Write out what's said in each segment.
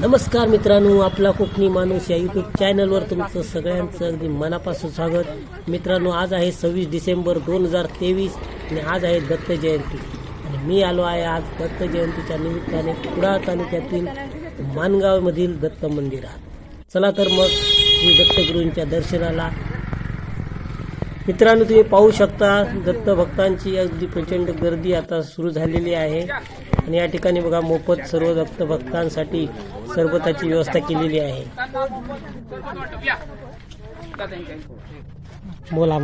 नमस्कार मित्रांनो आपला कोकणी माणूस या युट्यूब चॅनलवर तुमचं सगळ्यांचं अगदी मनापासून स्वागत. मित्रांनो आज आहे सव्वीस डिसेंबर दोन हजार तेवीस आणि आज आहे दत्त जयंती. आणि मी आलो आहे आज दत्त जयंतीच्या निमित्ताने कुडाळ तालुक्यातील मानगावमधील दत्त मंदिरात. चला तर मग मी दत्तगुरूंच्या दर्शनाला. मित्रांनो तुम्ही पाहू शकता दत्त भक्तांची अगदी प्रचंड गर्दी आता सुरू झालेली आहे. आणि या ठिकाणी बघा मोफत सर्व दत्त भक्तांसाठी सरबताची व्यवस्था केलेली आहे. बोला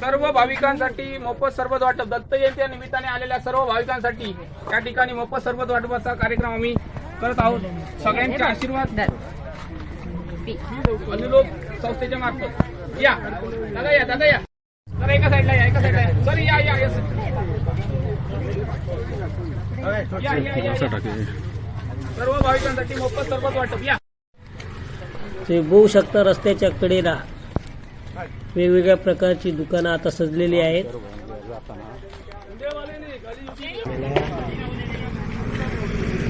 सर्व भाविकांसाठी मोफत सरबत वाटप दत्त जयंती निमित्ताने आलेल्या सर्व भाविकांसाठी या ठिकाणी मोफत सरबत वाटपाचा कार्यक्रम आम्ही करत आहोत. सगळ्यांचे आशीर्वाद. अनुलोक संस्थेच्या मार्फत. या. दादा या दादा या. एका साईडला या एका साईडला या. सर या या या सर. या, या, या, या. सर्व भाविकांसाठी मोफत सरबत वाटप. या. तुम्ही बघू शकता रस्त्याच्या कडेला वेगवेगळ्या प्रकारची दुकानं आता सजलेली आहेत.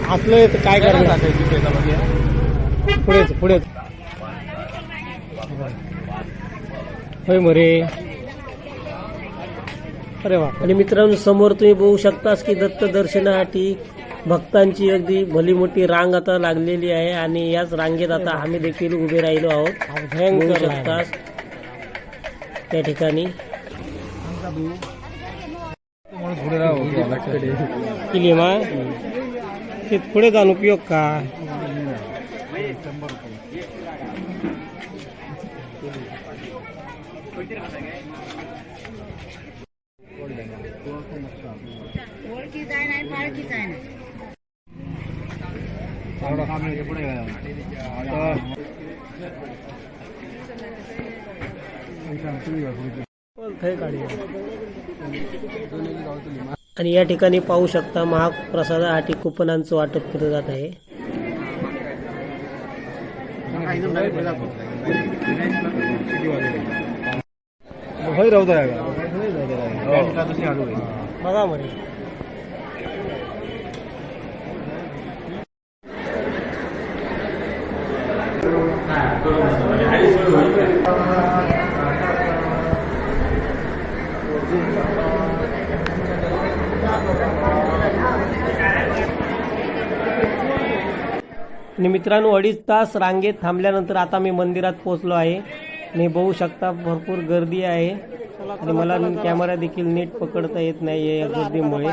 आपलं इथं काय करणार पुढेच पुढेच होय मरे. अरे वा. आणि मित्रांनो समोर तुम्ही बघू शकतास की दत्त दर्शनासाठी भक्तांची अगदी भली मोठी रांग आता लागलेली आहे आणि याच रांगेत आता आम्ही देखील उभे राहिलो आहोत. बघू शकतास. त्या ठिकाणी. ते पुढे जाऊन उपयोग का? आणि या ठिकाणी पाहू शकता महाप्रसादासाठी कुपनांचं वाटप केलं जात आहे. बघा म्हणे आणि मित्रांनो अडीच तास रांगेत थांबल्यानंतर आता मी मंदिरात पोहोचलो आहे. आणि बघू शकता भरपूर गर्दी आहे. आणि मला कॅमेरा देखील नीट पकडता येत नाही या गर्दीमुळे.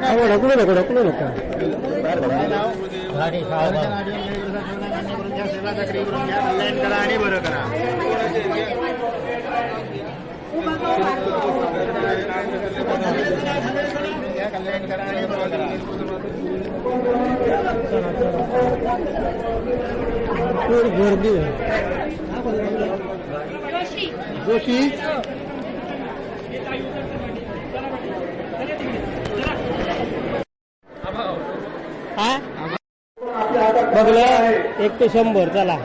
थांबव, ढकलू नको ढकलू नको. आणि बरं करा भरपूर गर्दी जोशी? हा? बघलं. एक ते शंभर चला.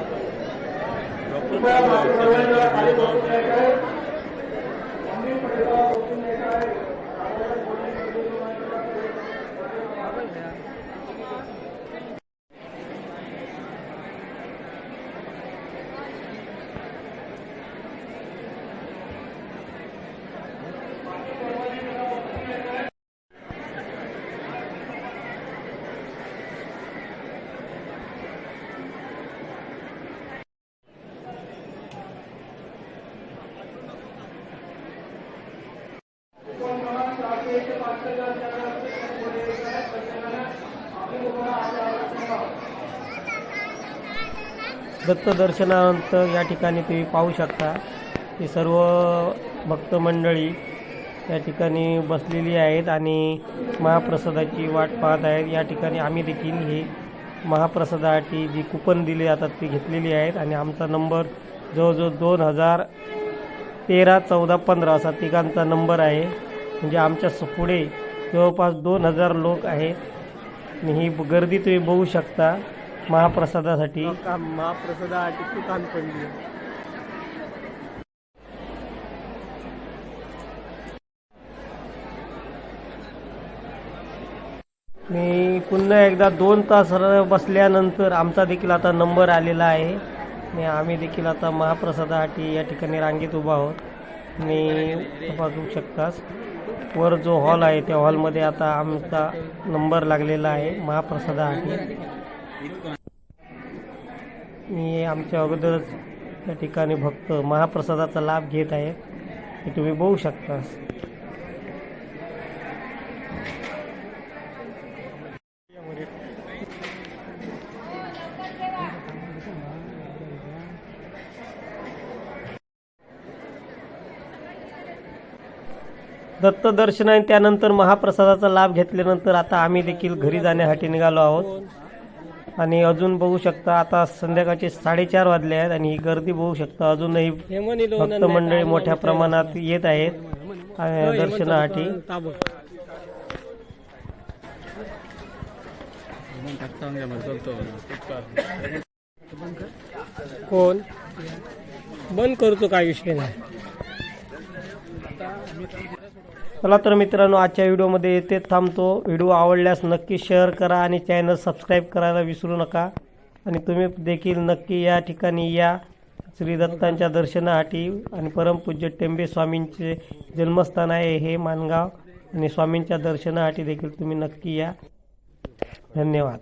दत्त दर्शनानंतर या ठिकाणी तुम्ही पाहू शकता की सर्व भक्त मंडळी या ठिकाणी बसलेली आहेत आणि महाप्रसादाची वाट पाहत आहेत. या ठिकाणी आम्ही देखील हे महाप्रसादासाठी जी कुपन दिली जातात ती घेतलेली आहेत आणि आमचा नंबर जवळजवळ दोन हजार तेरा चौदा पंधरा असा तिघांचा नंबर आहे. म्हणजे आमच्या पुढे जवळपास दोन हजार लोक आहेत. आणि ही गर्दी तुम्ही बघू शकता महाप्रसादासाठी. महाप्रसादासाठी दुकान पडली मी पुन्हा एकदा दोन तास बसल्यानंतर आमचा देखील आता नंबर आलेला आहे. आणि आम्ही देखील आता महाप्रसादासाठी या ठिकाणी रांगेत उभा आहोत. आणि बघू शकतास. वर जो हॉल आहे त्या हॉलमध्ये आता आमचा नंबर लागलेला आहे महाप्रसादासाठी. मी आमच्या अगोदरच त्या ठिकाणी भक्त महाप्रसादाचा लाभ घेत आहे हे तुम्ही बघू शकता. दत्त दर्शन आणि त्यानंतर महाप्रसादाचा लाभ घेतल्यानंतर आता आम्ही देखील घरी जाण्यासाठी निघालो आहोत. आणि अजून बघू शकता आता संध्याकाळचे साडेचार वाजले आहेत आणि ही गर्दी बघू शकता अजूनही भक्त मंडळी मोठ्या प्रमाणात येत आहेत अं, दर्शनासाठी. कोण? बंद करतो काय विषय नाही. चला तर मित्रांनो आजच्या व्हिडिओमध्ये येथे थांबतो. व्हिडिओ आवडल्यास नक्की शेअर करा आणि चॅनल सबस्क्राईब करायला विसरू नका. आणि तुम्ही देखील नक्की या ठिकाणी या. श्री दत्तांच्या दर्शनासाठी आणि परमपूज्य टेंबे स्वामींचे जन्मस्थान आहे हे मानगाव. आणि स्वामींच्या दर्शनासाठी देखील तुम्ही नक्की या. धन्यवाद.